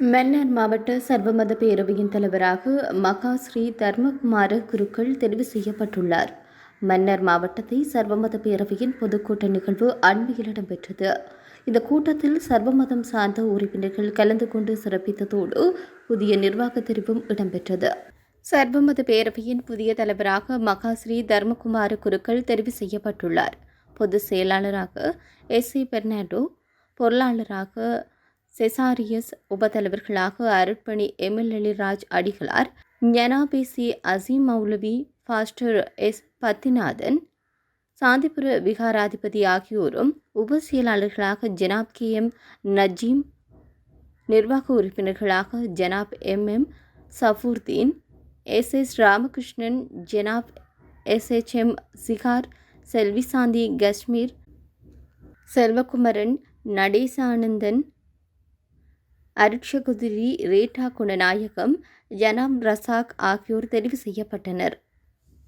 மன்னார் மாவட்ட சர்வமத பேரவையின் தலைவராக மகாஸ்ரீ தர்மகுமார குருக்கள் தெரிவு செய்யப்பட்டுள்ளார். மன்னர் மாவட்டத்தை சர்வமத பேரவையின் பொதுக்கூட்ட நிகழ்வு அண்மையில் இடம்பெற்றது. இந்த கூட்டத்தில் சர்வமதம் சார்ந்த உறுப்பினர்கள் கலந்து கொண்டு சிறப்பித்ததோடு புதிய நிர்வாக தெரிவும் இடம்பெற்றது. சர்வமத பேரவையின் புதிய தலைவராக மகாஸ்ரீ தர்மகுமார குருக்கள் தெரிவு செய்யப்பட்டுள்ளார். பொதுச் செயலாளராக எஸ் சி பெர்னாண்டோ பொருளாளராக செசாரியஸ் உபத்தலைவர்களாக அருட்பணி எம்எல்எலிராஜ் அடிகளார் ஞனாபேசி அசீம் மௌலவி பாஸ்டர் எஸ். பத்திநாதன் சாந்திபுர விகாராதிபதி ஆகியோரும் உப செயலாளர்களாக ஜனாப் கே. எம். நஜீம் நிர்வாக உறுப்பினர்களாக ஜனாப் M. M. Safurdeen S. S. Ramakrishnan ஜனாப் S. H. M. Sikar Selvishanthi Kashmir Selvakumaran Nadesanandan அருட்சகுதிரி ரேட்டா குணநாயகம் ஜனாம் ரசாக் ஆகியோர் தெரிவு செய்யப்பட்டனர்.